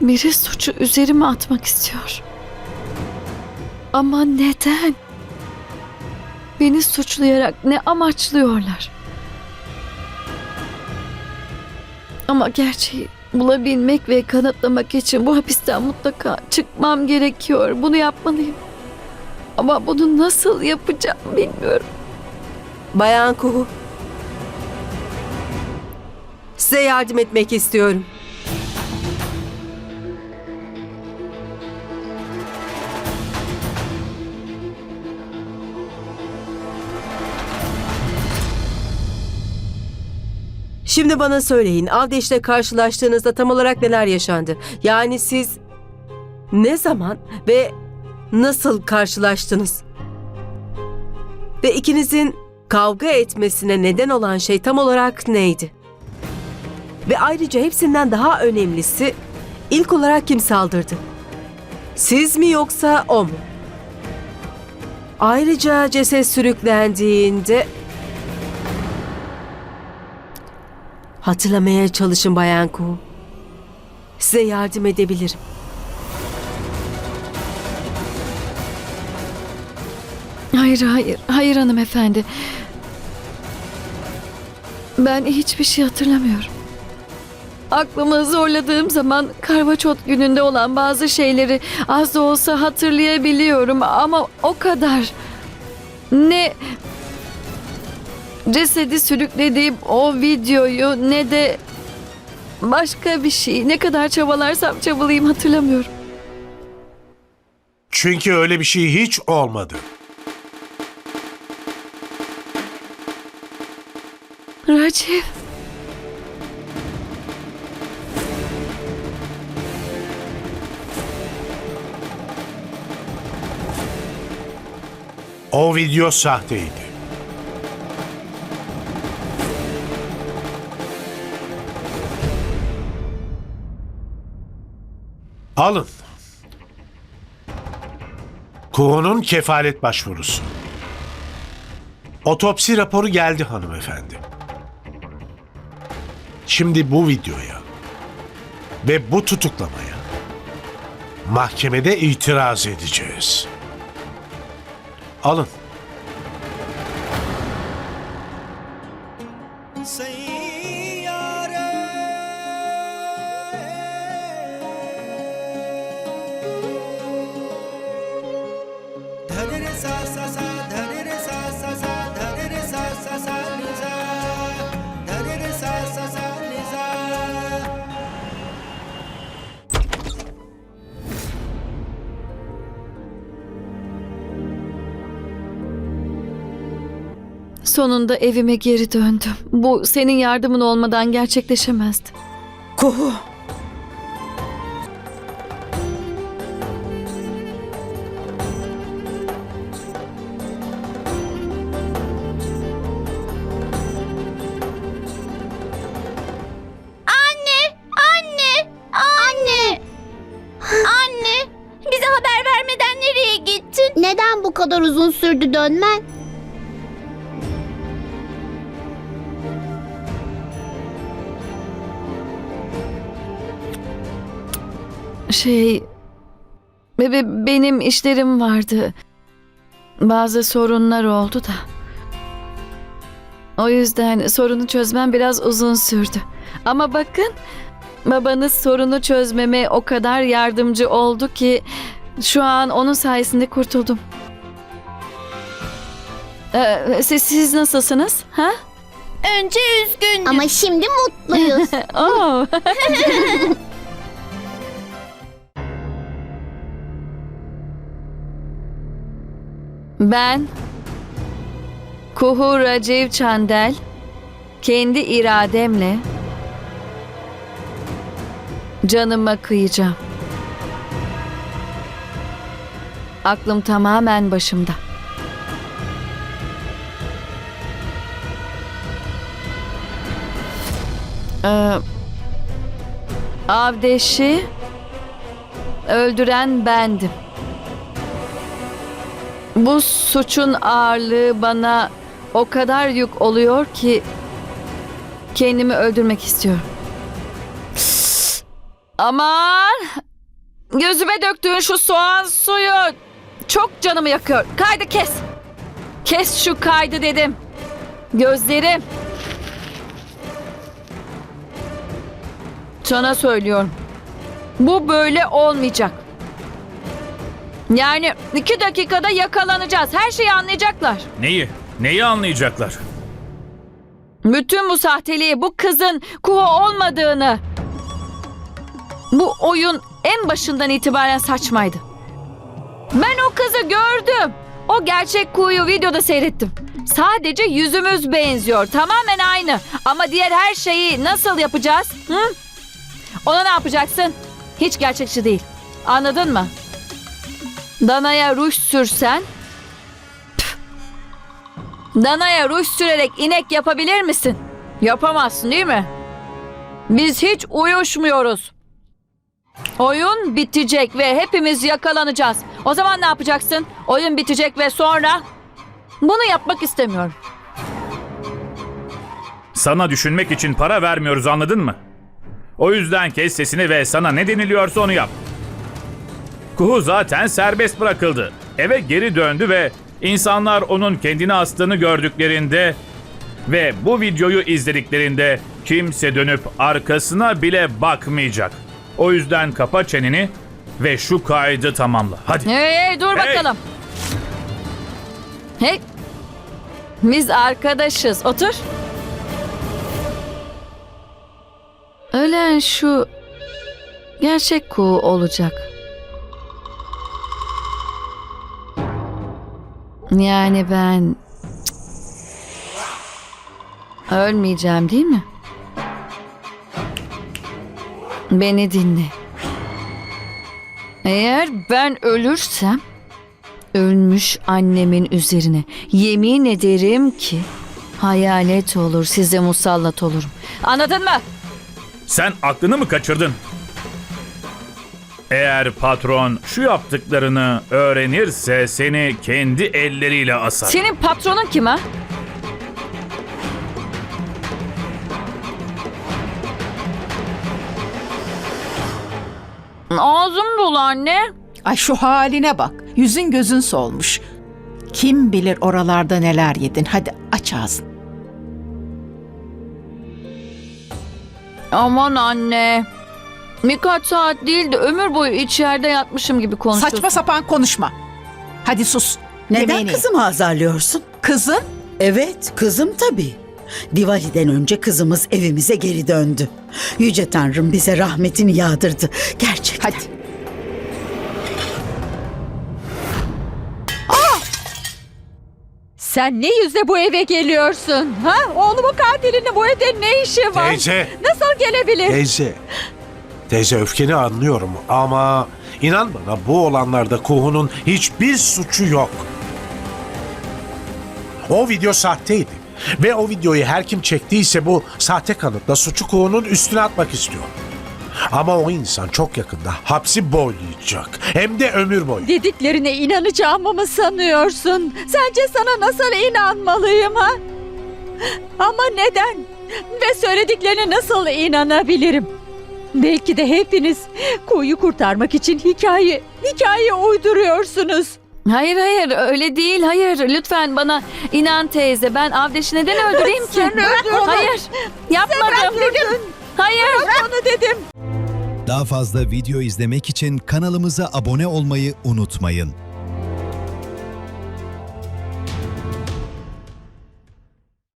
Biri suçu üzerime atmak istiyor. Ama neden? Beni suçlayarak ne amaçlıyorlar? Ama gerçeği bulabilmek ve kanıtlamak için bu hapisten mutlaka çıkmam gerekiyor. Bunu yapmalıyım. Ama bunu nasıl yapacağım bilmiyorum. Bayan Kuhu. Size yardım etmek istiyorum. Şimdi bana söyleyin, Avdeş'le karşılaştığınızda tam olarak neler yaşandı? Yani siz ne zaman ve nasıl karşılaştınız? Ve ikinizin kavga etmesine neden olan şey tam olarak neydi? Ve ayrıca hepsinden daha önemlisi ilk olarak kim saldırdı? Siz mi yoksa o mu? Ayrıca ceset sürüklendiğinde hatırlamaya çalışın Bayan Kuhu. Size yardım edebilirim. Hayır, hayır, hayır hanımefendi. Ben hiçbir şey hatırlamıyorum. Aklımı zorladığım zaman karvaçot gününde olan bazı şeyleri az da olsa hatırlayabiliyorum ama o kadar. Ne cesedi sürüklediğim o videoyu ne de başka bir şey. Ne kadar çabalarsam çabalayayım hatırlamıyorum. Çünkü öyle bir şey hiç olmadı. Raciv. O video sahteydi. Alın. Kuhu'nun kefalet başvurusu. Otopsi raporu geldi hanımefendi. Şimdi bu videoya ve bu tutuklamaya mahkemede itiraz edeceğiz. Alın. धरे Sonunda evime geri döndüm. Bu senin yardımın olmadan gerçekleşemezdi. Kuhu. Anne! Anne! Anne! Anne! Bize haber vermeden nereye gittin? Neden bu kadar uzun sürdü dönmen? Şey... be- be- benim işlerim vardı. Bazı sorunlar oldu da. O yüzden sorunu çözmem biraz uzun sürdü. Ama bakın babanız sorunu çözmeme o kadar yardımcı oldu ki şu an onun sayesinde kurtuldum. Ee, siz, siz nasılsınız? Ha? Önce üzgündüm. Ama şimdi mutluyuz. Oo. ben Kuhu Raciv Çandel kendi irademle canıma kıyacağım. Aklım tamamen başımda. Ee, Avdeş'i öldüren bendim. Bu suçun ağırlığı bana o kadar yük oluyor ki kendimi öldürmek istiyorum. Aman! Gözüme döktüğün şu soğan suyu çok canımı yakıyor. Kaydı kes. Kes şu kaydı dedim. Gözlerim. Sana söylüyorum. Bu böyle olmayacak. Yani iki dakikada yakalanacağız. Her şeyi anlayacaklar. Neyi? Neyi anlayacaklar? Bütün bu sahteliği, bu kızın Kuho olmadığını. Bu oyun en başından itibaren saçmaydı. Ben o kızı gördüm. O gerçek Kuhu'yu videoda seyrettim. Sadece yüzümüz benziyor. Tamamen aynı. Ama diğer her şeyi nasıl yapacağız? Hı? Ona ne yapacaksın? Hiç gerçekçi değil. Anladın mı? Dana'ya ruj sürsen Danaya ruj sürerek inek yapabilir misin? Yapamazsın değil mi? Biz hiç uyuşmuyoruz. Oyun bitecek ve hepimiz yakalanacağız. O zaman ne yapacaksın? Oyun bitecek ve sonra... Bunu yapmak istemiyorum. Sana düşünmek için para vermiyoruz anladın mı? O yüzden kes sesini ve sana ne deniliyorsa onu yap. Kuhu zaten serbest bırakıldı. Eve geri döndü ve insanlar onun kendini astığını gördüklerinde ve bu videoyu izlediklerinde kimse dönüp arkasına bile bakmayacak. O yüzden kapa çeneni ve şu kaydı tamamla. Hadi. Hey, hey dur Hey! bakalım. Hey. Biz arkadaşız. Otur. Ölen şu gerçek kuğu olacak. Yani ben ölmeyeceğim değil mi? Beni dinle. Eğer ben ölürsem ölmüş annemin üzerine yemin ederim ki hayalet olur size musallat olurum. Anladın mı? Sen aklını mı kaçırdın? Eğer patron şu yaptıklarını öğrenirse seni kendi elleriyle asar. Senin patronun kim ha? Ağzım dolu anne. Ay şu haline bak. Yüzün gözün solmuş. Kim bilir oralarda neler yedin. Hadi aç ağzını. Aman anne. Birkaç saat değil de ömür boyu içeride yatmışım gibi konuşuyorsun. Saçma sapan konuşma. Hadi sus. Neden Yemeğini ye. kızımı azarlıyorsun? Kızın? Evet, kızım tabii. Diwali'den önce kızımız evimize geri döndü. Yüce Tanrım bize rahmetini yağdırdı. Gerçekten. Hadi. Sen ne yüzle bu eve geliyorsun? Ha? Oğlumun katilinin bu evde ne işi var? Teyze, Nasıl gelebilir? teyze. Teyze öfkeni anlıyorum ama inan bana bu olanlarda Kuhu'nun hiçbir suçu yok. O video sahteydi. Ve o videoyu her kim çektiyse bu sahte kanıtla suçu Kuhu'nun üstüne atmak istiyor. Ama o insan çok yakında hapsi boylayacak. Hem de ömür boyu. Dediklerine inanacağımı mı sanıyorsun? Sence sana nasıl inanmalıyım ha? Ama neden? Ve söylediklerine nasıl inanabilirim? Belki de hepiniz kuyu kurtarmak için hikaye, hikaye uyduruyorsunuz. Hayır hayır öyle değil hayır lütfen bana inan teyze ben Avdeş'i neden öldüreyim ki? Sen öldürdün. Hayır yapmadım. Öldürdün. Hayır. Onu dedim. Daha fazla video izlemek için kanalımıza abone olmayı unutmayın.